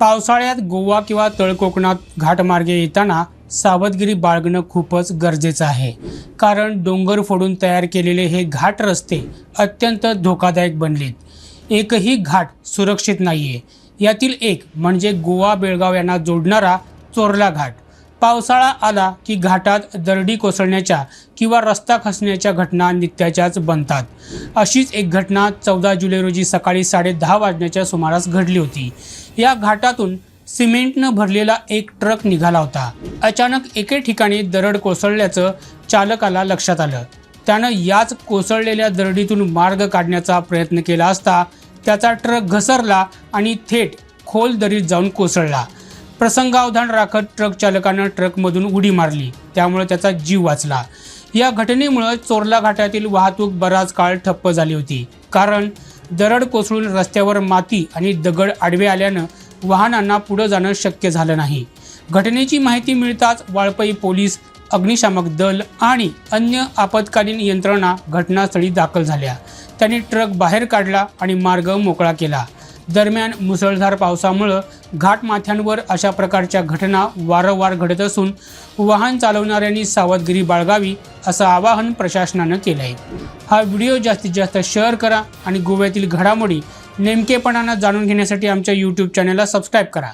पावसाळ्यात गोवा किंवा तळकोकणात घाटमार्गे येताना सावधगिरी बाळगणं खूपच गरजेचं आहे. कारण डोंगर फोडून तयार केलेले हे घाट रस्ते अत्यंत धोकादायक बनलेत. एकही घाट सुरक्षित नाही आहे यातील एक म्हणजे गोवा बेळगाव यांना जोडणारा चोरला घाट. पावसाळा आला की घाटात दरडी कोसळण्याच्या किंवा रस्ता खचण्याच्या घटना नित्याच्याच बनतात. अशीच एक घटना चौदा जुलै रोजी सकाळी साडेदहा वाजण्याच्या सुमारास घडली होती. या घाटातून सिमेंटनं भरलेला एक ट्रक निघाला होता. अचानक एके ठिकाणी दरड कोसळल्याचं चालकाला लक्षात आलं. त्यानं याच कोसळलेल्या दरडीतून मार्ग काढण्याचा प्रयत्न केला असता त्याचा ट्रक घसरला आणि थेट खोल दरीत जाऊन कोसळला. प्रसंगावधान राखत ट्रक चालकानं ट्रकमधून उडी मारली. त्यामुळे त्याचा जीव वाचला. या घटनेमुळं चोरला घाटातील वाहतूक बराच काळ ठप्प झाली होती. कारण दरड कोसळून रस्त्यावर माती आणि दगड आडवे आल्यानं वाहनांना पुढं जाणं शक्य झालं नाही. घटनेची माहिती मिळताच वाळपई पोलीस अग्निशामक दल आणि अन्य आपत्कालीन यंत्रणा घटनास्थळी दाखल झाल्या. त्यांनी ट्रक बाहेर काढला आणि मार्ग मोकळा केला. दरम्यान मुसळधार पावसामुळं घाटमाथ्यांवर अशा प्रकारच्या घटना वारंवार घडत असून वाहन चालवणाऱ्यांनी सावधगिरी बाळगावी असं आवाहन प्रशासनानं केलं आहे हा व्हिडिओ जास्तीत जास्त शेअर करा आणि गोव्यातील घडामोडी नेमकेपणानं जाणून घेण्यासाठी आमच्या यूट्यूब चॅनलला सबस्क्राईब करा.